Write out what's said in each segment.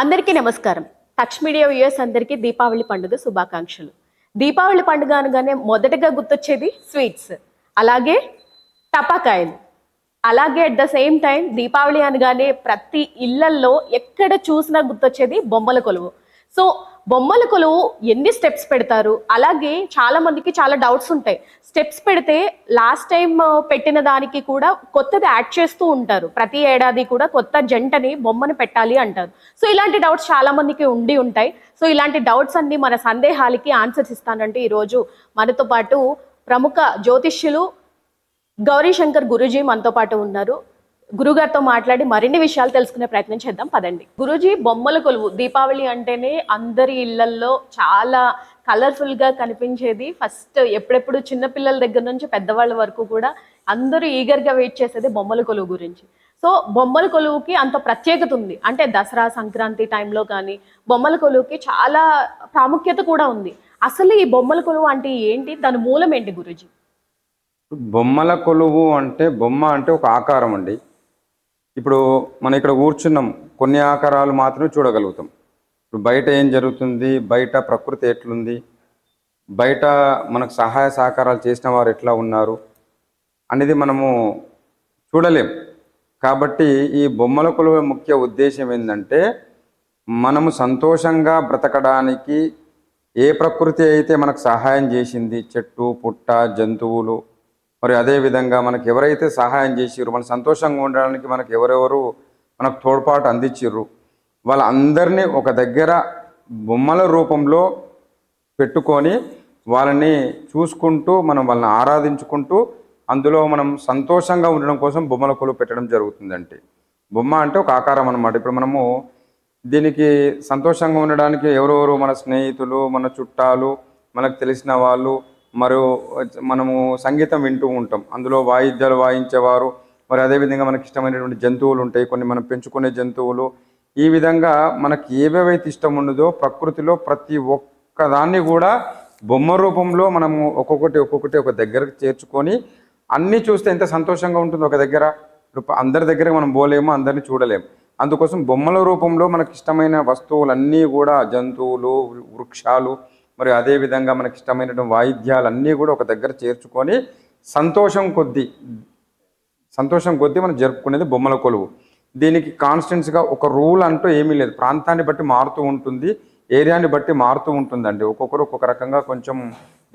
అందరికీ నమస్కారం. Touch media viewers అందరికీ దీపావళి పండుగ శుభాకాంక్షలు. దీపావళి పండుగ అనగానే మొదటగా గుర్తొచ్చేది స్వీట్స్. అలాగే టపాకాయలు. అలాగే at the same time Deepavali అనగానే ప్రతి ఇళ్ళల్లో ఎక్కడ చూసినా గుర్తొచ్చేది బొమ్మల కొలువు. సో బొమ్మల కొలువు ఎన్ని స్టెప్స్ పెడతారు? అలాగే చాలా మందికి చాలా డౌట్స్ ఉంటాయి. స్టెప్స్ పెడితే లాస్ట్ టైం పెట్టిన దానికి కూడా కొత్తది యాడ్ చేస్తూ ఉంటారు. ప్రతి ఏడాది కూడా కొత్త జంటని బొమ్మను పెట్టాలి అంటారు. సో ఇలాంటి డౌట్స్ చాలా మందికి ఉండి ఉంటాయి. సో ఇలాంటి డౌట్స్ అన్ని మన సందేహాలకి ఆన్సర్స్ ఇస్తానంటే ఈరోజు మనతో పాటు ప్రముఖ జ్యోతిష్యులు గౌరీ శంకర్ గురూజీ మనతో పాటు ఉన్నారు. గురుగారితో మాట్లాడి మరిన్ని విషయాలు తెలుసుకునే ప్రయత్నం చేద్దాం. పదండి. గురూజీ బొమ్మల కొలువు దీపావళి అంటేనే అందరి ఇళ్ళల్లో చాలా కలర్ఫుల్గా కనిపించేది. ఫస్ట్ ఎప్పుడెప్పుడు చిన్నపిల్లల దగ్గర నుంచి పెద్దవాళ్ళ వరకు కూడా అందరూ ఈగర్గా వెయిట్ చేసేది బొమ్మల కొలువు గురించి. సో బొమ్మల కొలువుకి అంత ప్రత్యేకత ఉంది. అంటే దసరా సంక్రాంతి టైంలో కానీ బొమ్మల కొలువుకి చాలా ప్రాముఖ్యత కూడా ఉంది. అసలు ఈ బొమ్మల కొలువు అంటే ఏంటి? దాని మూలం ఏంటి గురూజీ? బొమ్మల కొలువు అంటే బొమ్మ అంటే ఒక ఆకారం అండి. ఇప్పుడు మనం ఇక్కడ కూర్చున్నాం. కొన్ని ఆకారాలు మాత్రమే చూడగలుగుతాం. ఇప్పుడు బయట ఏం జరుగుతుంది? బయట ప్రకృతి ఎట్లుంది? బయట మనకు సహాయ సహకారాలు చేసిన వారు ఎట్లా ఉన్నారు? అనేది మనము చూడలేం. కాబట్టి ఈ బొమ్మల కొలువ ముఖ్య ఉద్దేశం ఏంటంటే మనము సంతోషంగా బ్రతకడానికి ఏ ప్రకృతి అయితే మనకు సహాయం చేసింది? చెట్టు పుట్ట జంతువులు మరి అదేవిధంగా మనకు ఎవరైతే సహాయం చేసిర్రు మన సంతోషంగా ఉండడానికి మనకు ఎవరెవరు మనకు తోడ్పాటు అందించిర్రు వాళ్ళందరినీ ఒక దగ్గర బొమ్మల రూపంలో పెట్టుకొని వాళ్ళని చూసుకుంటూ మనం వాళ్ళని ఆరాధించుకుంటూ అందులో మనం సంతోషంగా ఉండడం కోసం బొమ్మల కొలువు పెట్టడం జరుగుతుందంటే బొమ్మ అంటే ఒక ఆకారం అన్నమాట. ఇప్పుడు మనము దీనికి సంతోషంగా ఉండడానికి ఎవరెవరు మన స్నేహితులు మన చుట్టాలు మనకు తెలిసిన వాళ్ళు మరియు మనము సంగీతం వింటూ ఉంటాం. అందులో వాయిద్యాలు వాయించేవారు. మరి అదేవిధంగా మనకి ఇష్టమైనటువంటి జంతువులు ఉంటాయి. కొన్ని మనం పెంచుకునే జంతువులు. ఈ విధంగా మనకి ఏవేవైతే ఇష్టం ఉండదో ప్రకృతిలో ప్రతి ఒక్కదాన్ని కూడా బొమ్మ రూపంలో మనము ఒక్కొక్కటి ఒక్కొక్కటి ఒక దగ్గరకు చేర్చుకొని అన్నీ చూస్తే ఎంత సంతోషంగా ఉంటుందో ఒక దగ్గర. అందరి దగ్గర మనం పోలేము అందరిని చూడలేము అందుకోసం బొమ్మల రూపంలో మనకి ఇష్టమైన వస్తువులన్నీ కూడా జంతువులు వృక్షాలు మరి అదేవిధంగా మనకి ఇష్టమైనటువంటి వాయిద్యాలు అన్నీ కూడా ఒక దగ్గర చేర్చుకొని సంతోషం కొద్దీ సంతోషం కొద్దీ మనం జరుపుకునేది బొమ్మల కొలువు. దీనికి కాన్స్టెంట్స్గా ఒక రూల్ అంటూ ఏమీ లేదు. ప్రాంతాన్ని బట్టి మారుతూ ఉంటుంది ఏరియాని బట్టి మారుతూ ఉంటుందండి. ఒక్కొక్కరు ఒక్కొక్క రకంగా కొంచెం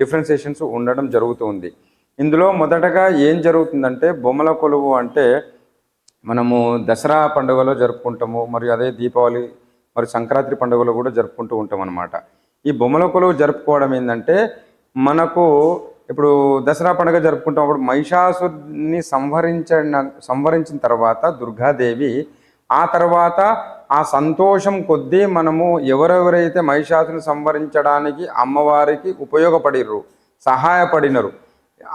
డిఫరెన్సియేషన్స్ ఉండడం జరుగుతుంది ఇందులో మొదటగా ఏం జరుగుతుందంటే బొమ్మల కొలువు అంటే మనము దసరా పండుగలో జరుపుకుంటాము మరియు అదే దీపావళి మరి సంక్రాంతి పండుగలో కూడా జరుపుకుంటూ ఉంటాం అనమాట ఈ బొమ్మల కొలువు జరుపుకోవడం ఏంటంటే మనకు ఇప్పుడు దసరా పండుగ జరుపుకుంటాం అప్పుడు మహిషాసుని సంహరించిన సంహరించిన తర్వాత దుర్గాదేవి ఆ తర్వాత ఆ సంతోషం కొద్దీ మనము ఎవరెవరైతే మహిషాసుని సంహరించడానికి అమ్మవారికి ఉపయోగపడిర్రు సహాయపడినరు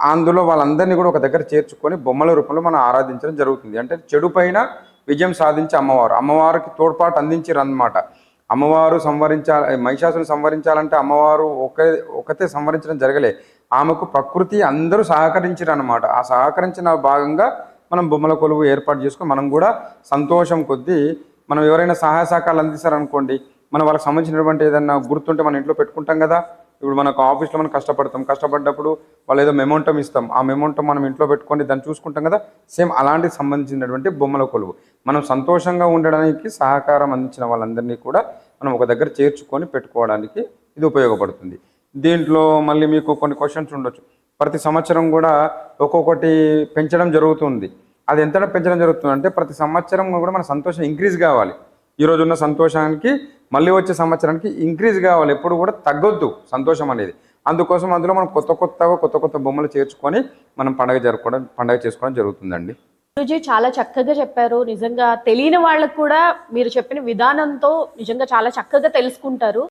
అందులో వాళ్ళందరినీ కూడా ఒక దగ్గర చేర్చుకొని బొమ్మల రూపంలో మనం ఆరాధించడం జరుగుతుంది. అంటే చెడు పైన విజయం సాధించే అమ్మవారు. అమ్మవారికి తోడ్పాటు అందించారు అన్నమాట. అమ్మవారు సంవరించాలి మహిషాసుని సంవరించాలంటే అమ్మవారు ఒకే ఒకతే సంవరించడం జరగలే. ఆమెకు ప్రకృతి అందరూ సహకరించారు అనమాట ఆ సహకరించిన భాగంగా మనం బొమ్మల కొలువు ఏర్పాటు చేసుకుని మనం కూడా సంతోషం కొద్దీ మనం ఎవరైనా సహాయ సహకారాలు అందిస్తారనుకోండి మనం వాళ్ళకి సంబంధించినటువంటి ఏదైనా గుర్తుంటే మన ఇంట్లో పెట్టుకుంటాం కదా. ఇప్పుడు మనకు ఆఫీస్లో మనం కష్టపడతాం. కష్టపడ్డప్పుడు వాళ్ళు ఏదో మెమోంటం ఇస్తాం. ఆ మెమోంటం మనం ఇంట్లో పెట్టుకొని దాన్ని చూసుకుంటాం కదా. సేమ్ అలాంటికి సంబంధించినటువంటి బొమ్మల కొలువు. మనం సంతోషంగా ఉండడానికి సహకారం అందించిన వాళ్ళందరినీ కూడా మనం ఒక దగ్గర చేర్చుకొని పెట్టుకోవడానికి ఇది ఉపయోగపడుతుంది. దీంట్లో మళ్ళీ మీకు కొన్ని క్వశ్చన్స్ ఉండొచ్చు. ప్రతి సంవత్సరం కూడా ఒక్కొక్కటి పెంచడం జరుగుతుంది. అది ఎంత పెంచడం జరుగుతుంది అంటే ప్రతి సంవత్సరం కూడా మన సంతోషం ఇంక్రీజ్ కావాలి. ఈ ఉన్న సంతోషానికి మళ్ళీ వచ్చే సంవత్సరానికి ఇంక్రీజ్ కావాలి. ఎప్పుడు కూడా తగ్గొద్దు సంతోషం అనేది. అందుకోసం అందులో మనం కొత్త కొత్తగా కొత్త కొత్త బొమ్మలు చేర్చుకొని మనం పండగ జరుపుకోవడం పండగ చేసుకోవడం జరుగుతుందండి. గురుజీ చాలా చక్కగా చెప్పారు. నిజంగా తెలియని వాళ్ళకు కూడా మీరు చెప్పిన విధానంతో నిజంగా చాలా చక్కగా తెలుసుకుంటారు.